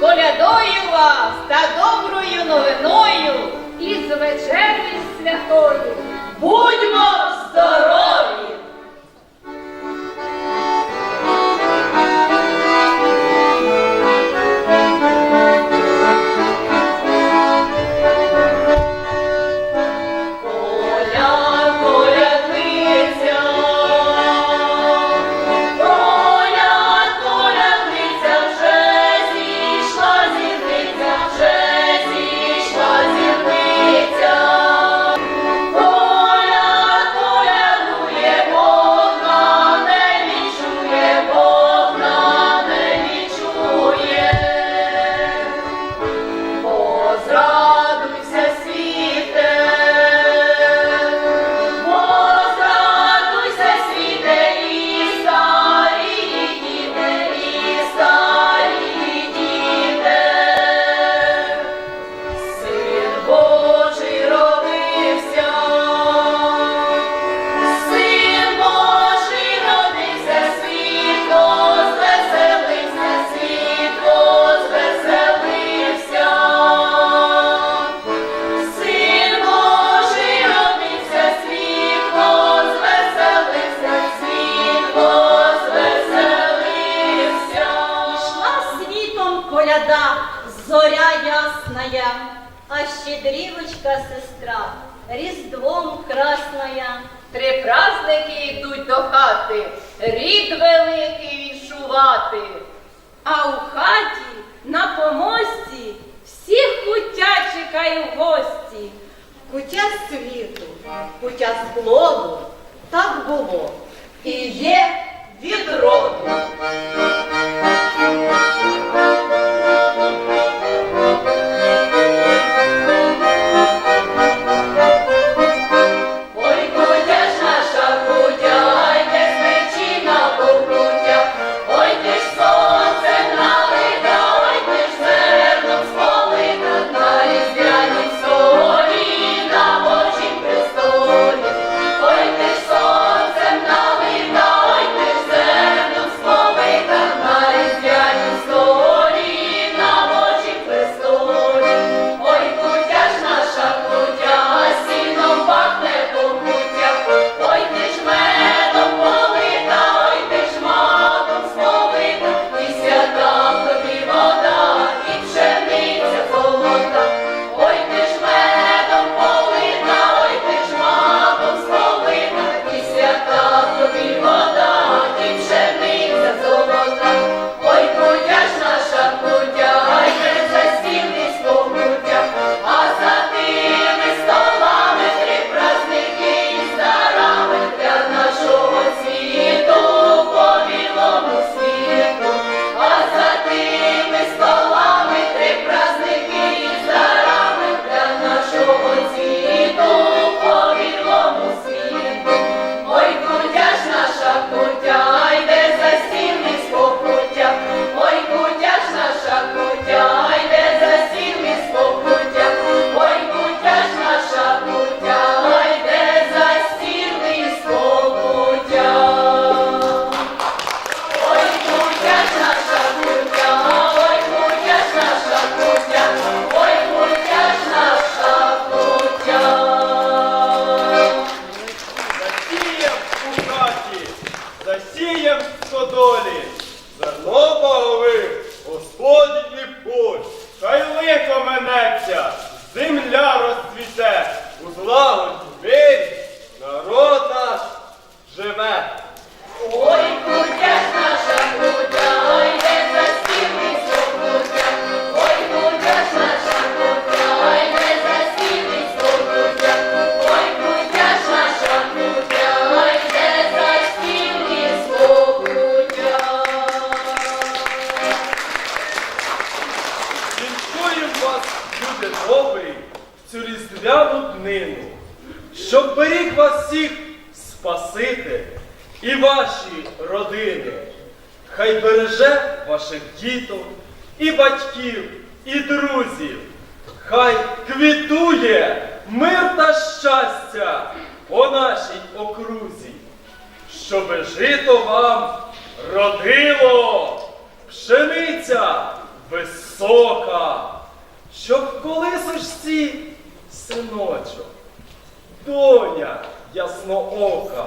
колядою вас та доброю новиною і з вечерні святою. Будьмо здорові! огляда зоря ясная, а щедрівочка сестра різдвом красная. Три праздники йдуть до хати, рід великий шувати. А у хаті на помості всіх кутя чекає гості. Куття світу, куття склону, так було і є відроду. посіяв в содолі, зерно поговив, Господь і путь, хай лихо менеться, земля розцвіте, у злагоді вірь, народ наш живе. Ой, куря! діти і ваші родини. Хай береже ваших діток і батьків, і друзів. Хай квітує мир та щастя по нашій окрузі, щоби жито вам родило, пшениця висока, щоб коли синочок, доня ясноока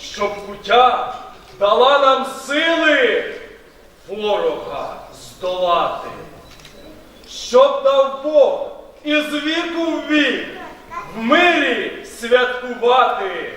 щоб кутя дала нам сили ворога здолати, щоб дав Бог із віку в вік в мирі святкувати.